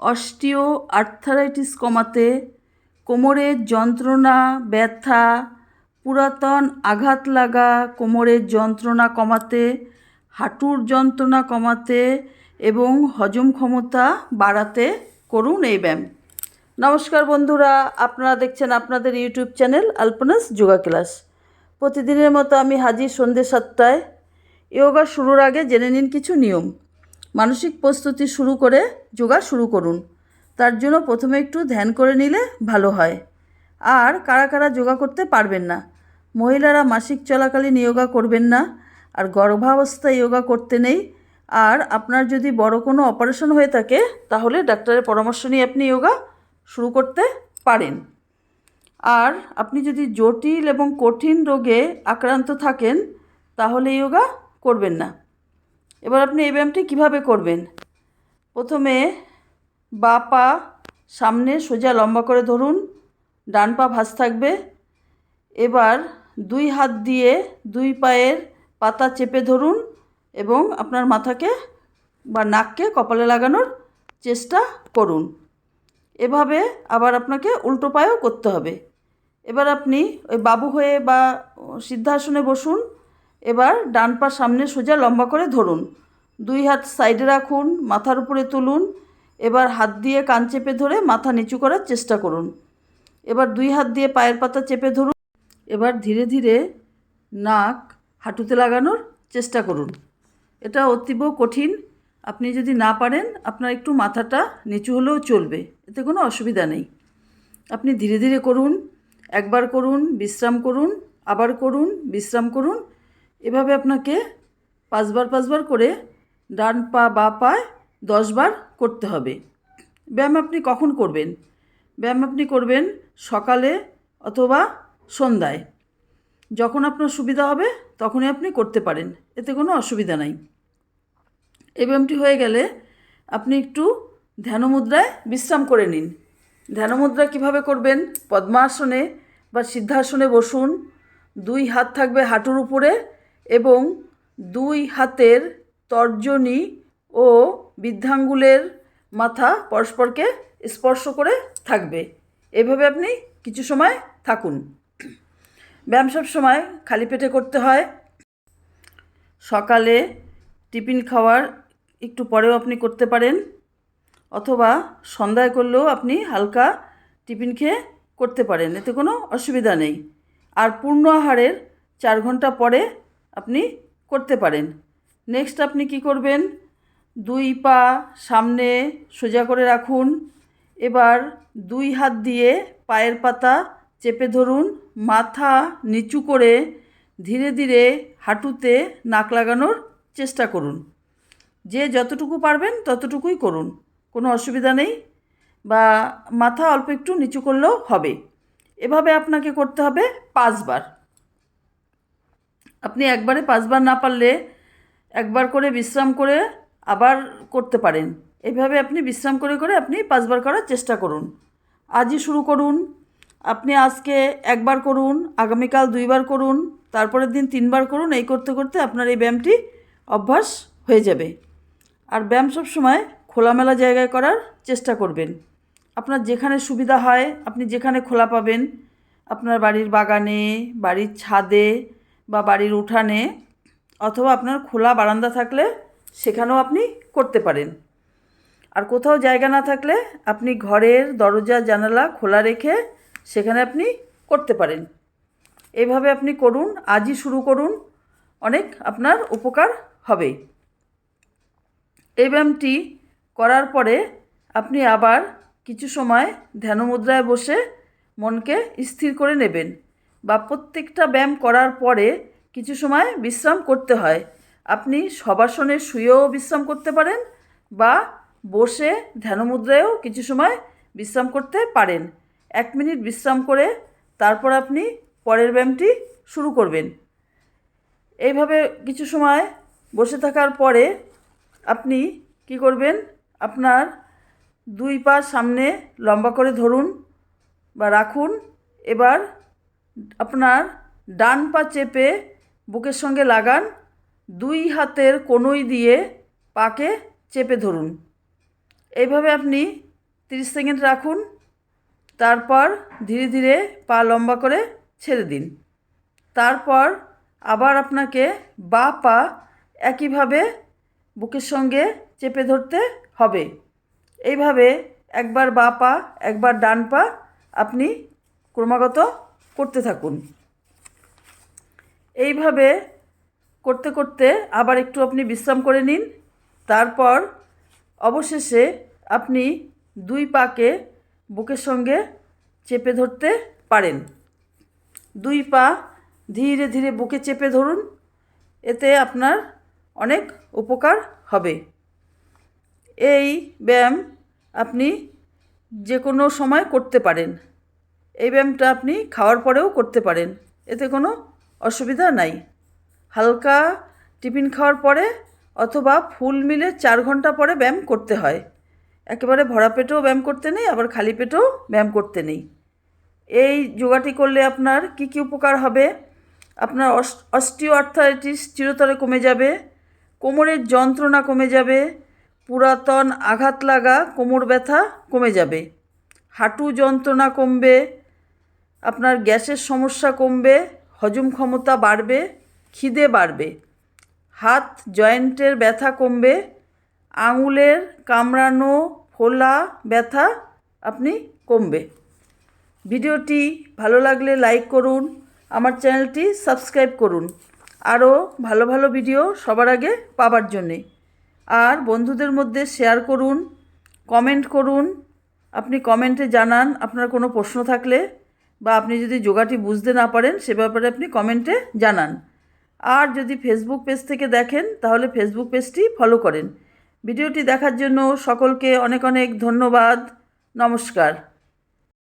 Osteo arthritis কমাতে কোমরের যন্ত্রণা, ব্যথা, পুরাতন আঘাত লাগা কোমরের যন্ত্রণা কমাতে, হাঁটুর যন্ত্রণা কমাতে এবং হজম ক্ষমতা বাড়াতে করুন এই ব্যায়াম। নমস্কার বন্ধুরা, আপনারা দেখছেন আপনাদের YouTube channel Alpana's Yoga class. প্রতিদিনের মতো আমি হাজির সন্ধ্যে সাতটায়। যোগা শুরুর আগে জেনে নিন কিছু নিয়ম। মানসিক প্রস্তুতি শুরু করে যোগা শুরু করুন। তার জন্য প্রথমে একটু ধ্যান করে নিলে ভালো হয়। আর কারা কারা যোগা করতে পারবেন না? মহিলারা মাসিক চলাকালীন যোগা করবেন না। আর গর্ভাবস্থায় যোগা করতে নেই। আর আপনার যদি বড় কোনো অপারেশন হয়ে থাকে, তাহলে ডাক্তারের পরামর্শ নিয়ে আপনি যোগা শুরু করতে পারেন। আর আপনি যদি জটিল এবং কঠিন রোগে আক্রান্ত থাকেন, তাহলে যোগা করবেন না। এবার আপনি এই ব্যায়ামটি কীভাবে করবেন? প্রথমে বা পা সামনে সোজা লম্বা করে ধরুন, ডান পা ভাঁজ থাকবে। এবার দুই হাত দিয়ে দুই পায়ের পাতা চেপে ধরুন এবং আপনার মাথাকে বা নাককে কপালে লাগানোর চেষ্টা করুন। এভাবে আবার আপনাকে উল্টো পায়েও করতে হবে। এবার আপনি ওই বাবু হয়ে বা সিদ্ধাসনে বসুন এবার ডান পা সামনে সোজা লম্বা করে ধরুন। দুই হাত সাইডে রাখুন, মাথার উপরে তুলুন। এবার হাত দিয়ে কান চেপে ধরে মাথা নিচু করার চেষ্টা করুন। এবার দুই হাত দিয়ে পায়ের পাতা চেপে ধরুন। এবার ধীরে ধীরে নাক হাঁটুতে লাগানোর চেষ্টা করুন। এটা অতীব কঠিন। আপনি যদি না পারেন, আপনার একটু মাথাটা নিচু হলেও চলবে। এতে কোনো অসুবিধা নেই। আপনি ধীরে ধীরে করুন। একবার করুন, বিশ্রাম করুন, আবার করুন, বিশ্রাম করুন। এভাবে আপনাকে পাঁচবার পাঁচবার করে ডান পা, বা পায় দশবার করতে হবে। ব্যায়াম আপনি কখন করবেন? ব্যায়াম আপনি করবেন সকালে অথবা সন্ধ্যায়। যখন আপনার সুবিধা হবে তখনই আপনি করতে পারেন, এতে কোনো অসুবিধা নাই। এই ব্যায়ামটি হয়ে গেলে আপনি একটু ধ্যানমুদ্রায় বিশ্রাম করে নিন। ধ্যানমুদ্রা কীভাবে করবেন? পদ্মাসনে বা সিদ্ধাসনে বসুন। দুই হাত থাকবে হাঁটুর উপরে এবং দুই হাতের তর্জনী ও বৃদ্ধাঙ্গুলের মাথা পরস্পরকে স্পর্শ করে থাকবে। এভাবে আপনি কিছু সময় থাকুন। ব্যায়াম সব সময় খালি পেটে করতে হয়। সকালে টিফিন খাওয়ার একটু পরেও আপনি করতে পারেন। অথবা সন্ধ্যায় করলেও আপনি হালকা টিফিন খেয়ে করতে পারেন। এতে কোনো অসুবিধা নেই। আর পূর্ণ আহারের চার ঘণ্টা পরে আপনি করতে পারেন। নেক্সট আপনি কি করবেন? দুই পা সামনে সোজা করে রাখুন। এবার দুই হাত দিয়ে পায়ের পাতা চেপে ধরুন। মাথা নিচু করে ধীরে ধীরে হাঁটুতে নাক লাগানোর চেষ্টা করুন। যে যতটুকু পারবেন ততটুকুই করুন। কোনো অসুবিধা নেই বা মাথা অল্প একটু নিচু করলেও হবে। এভাবে আপনাকে করতে হবে পাঁচবার। আপনি একবারে পাঁচবার না পারলে একবার করে বিশ্রাম করে আবার করতে পারেন। এইভাবে আপনি বিশ্রাম করে করে আপনি পাঁচবার করার চেষ্টা করুন। আজই শুরু করুন। আপনি আজকে একবার করুন, আগামীকাল দুইবার করুন, তারপরের দিন তিনবার করুন, এই করতে করতে আপনার এই ব্যায়ামটি অভ্যাস হয়ে যাবে। আর ব্যায়াম সব সময় খোলামেলা জায়গায় করার চেষ্টা করবেন। আপনার যেখানে সুবিধা হয়, আপনি যেখানে খোলা পাবেন, আপনার বাড়ির বাগানে, বাড়ির ছাদে বা বাড়ির উঠানে অথবা আপনার খোলা বারান্দা থাকলে সেখানেও আপনি করতে পারেন। আর কোথাও জায়গা না থাকলে আপনি ঘরের দরজা, জানালা খোলা রেখে সেখানে আপনি করতে পারেন। এইভাবে আপনি করুন, আজই শুরু করুন, অনেক আপনার উপকার হবে। এই ব্যায়ামটি করার পরে আপনি আবার কিছু সময় ধ্যানমুদ্রায় বসে মনকে স্থির করে নেবেন। বা প্রত্যেকটা ব্যায়াম করার পরে কিছু সময় বিশ্রাম করতে হয়। আপনি সবাসনে শুয়েও বিশ্রাম করতে পারেন বা বসে ধ্যানমুদ্রায়ও কিছু সময় বিশ্রাম করতে পারেন। এক মিনিট বিশ্রাম করে তারপর আপনি পরের ব্যায়ামটি শুরু করবেন। এইভাবে কিছু সময় বসে থাকার পরে আপনি কি করবেন? আপনার দুই পা সামনে লম্বা করে ধরুন বা রাখুন। এবার আপনার ডান পা চেপে বুকের সঙ্গে লাগান, দুই হাতের কনুই দিয়ে পাকে চেপে ধরুন। এইভাবে আপনি তিরিশ সেকেন্ড রাখুন, তারপর ধীরে ধীরে পা লম্বা করে ছেড়ে দিন। তারপর আবার আপনাকে বা পা একইভাবে বুকের সঙ্গে চেপে ধরতে হবে। এইভাবে একবার বা পা, একবার ডান পা আপনি ক্রমাগত করতে থাকুন। এইভাবে করতে করতে আবার একটু আপনি বিশ্রাম করে নিন। তারপর অবশেষে আপনি দুই পাকে বুকের সঙ্গে চেপে ধরতে পারেন। দুই পা ধীরে ধীরে বুকে চেপে ধরুন। এতে আপনার অনেক উপকার হবে। এই ব্যায়াম আপনি যে কোনো সময় করতে পারেন। এই ব্যায়ামটা আপনি খাওয়ার পরেও করতে পারেন। এতে কোনো অসুবিধা নাই। হালকা টিফিন খাওয়ার পরে অথবা ফুল মিলে চার ঘণ্টা পরে ব্যায়াম করতে হয়। একেবারে ভরা পেটেও ব্যায়াম করতে নেই, আবার খালি পেটেও ব্যায়াম করতে নেই। এই যোগাটি করলে আপনার কি কি উপকার হবে? আপনার অস্টিও আর্থারাইটিস চিরতরে কমে যাবে, কোমরের যন্ত্রণা কমে যাবে, পুরাতন আঘাত লাগা, কোমর ব্যথা কমে যাবে। হাঁটু যন্ত্রণা কমবে আপনার গ্যাসের সমস্যা কমবে, হজম ক্ষমতা বাড়বে, খিদে বাড়বে, হাত জয়েন্টের ব্যথা কমবে, আঙুলের কামড়ানো, ফোলা ব্যথা আপনি কমবে। ভিডিওটি ভালো লাগলে লাইক করুন, আমার চ্যানেলটি সাবস্ক্রাইব করুন। আরও ভালো ভালো ভিডিও সবার আগে পাবার জন্যে। আর বন্ধুদের মধ্যে শেয়ার করুন, কমেন্ট করুন। আপনি কমেন্টে জানান আপনার কোনো প্রশ্ন থাকলে। বা আপনি যদি যোগাটি বুঝতে না পারেন, সে ব্যাপারে আপনি কমেন্টে জানান। আর যদি ফেসবুক পেজ থেকে দেখেন, তাহলে ফেসবুক পেজটি ফলো করেন। ভিডিওটি দেখার জন্য সকলকে অনেক অনেক ধন্যবাদ। নমস্কার।